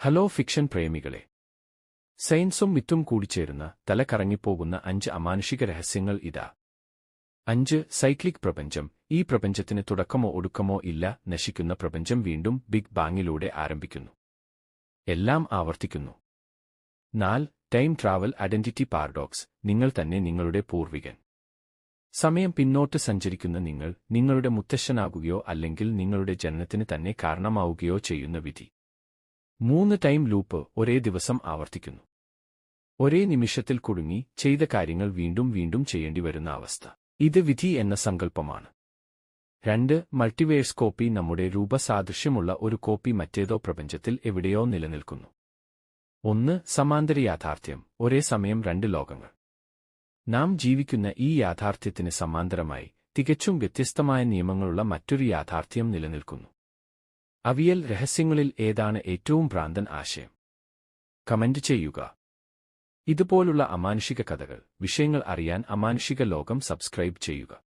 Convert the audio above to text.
Hello fiction പ്രേമികളെ. സയൻസും മിത്തും കൂടിച്ചേരുന്ന തല കറങ്ങിപ്പോകുന്ന അഞ്ച് അമാനുഷിക രഹസ്യങ്ങൾ ഇതാ. അഞ്ച് സൈക്ലിക് പ്രപഞ്ചം. ഈ പ്രപഞ്ചത്തിന് തുടക്കമോ ഒടുക്കമോ ഇല്ല നശിക്കുന്ന പ്രപഞ്ചം വീണ്ടും ബിഗ് ബാങ്ങിലൂടെ ആരംഭിക്കുന്നു. എല്ലാം ആവർത്തിക്കുന്നു. നാല് ടൈം ട്രാവൽ ഐഡന്റിറ്റി പാരഡോക്സ്. നിങ്ങൾ തന്നെ നിങ്ങളുടെ പൂർവികൻ. സമയം പിന്നോട്ട് സഞ്ചരിക്കുന്ന നിങ്ങൾ നിങ്ങളുടെ മുത്തശ്ശനാകുകയോ അല്ലെങ്കിൽ നിങ്ങളുടെ ജനനത്തിന് തന്നെ കാരണമാവുകയോ ചെയ്യുന്ന വിധി. മൂന്ന് ടൈം ലൂപ്പ് ഒരേ ദിവസം ആവർത്തിക്കുന്നു. ഒരേ നിമിഷത്തിൽ കുടുങ്ങി ചെയ്ത കാര്യങ്ങൾ വീണ്ടും വീണ്ടും ചെയ്യേണ്ടി വരുന്ന അവസ്ഥ. ഇത് വിധി എന്ന സങ്കല്പമാണ്. രണ്ട് മൾട്ടിവേഴ്സ് കോപ്പി നമ്മുടെ രൂപസാദൃശ്യമുള്ള ഒരു കോപ്പി മറ്റേതോ പ്രപഞ്ചത്തിൽ എവിടെയോ നിലനിൽക്കുന്നു. ഒന്ന് സമാന്തര യാഥാർത്ഥ്യം ഒരേ സമയം രണ്ട് ലോകങ്ങൾ. നാം ജീവിക്കുന്ന ഈ യാഥാർത്ഥ്യത്തിന് സമാന്തരമായി തികച്ചും വ്യത്യസ്തമായ നിയമങ്ങളുള്ള മറ്റൊരു യാഥാർത്ഥ്യം നിലനിൽക്കുന്നു. അവിയൽ രഹസ്യങ്ങളിൽ ഏതാണ് ഏറ്റവും ഭ്രാന്തൻ ആശയം? കമന്റ് ചെയ്യുക. ഇതുപോലുള്ള അമാനുഷിക കഥകൾ വിഷയങ്ങൾ അറിയാൻ അമാനുഷിക ലോകം സബ്സ്ക്രൈബ് ചെയ്യുക.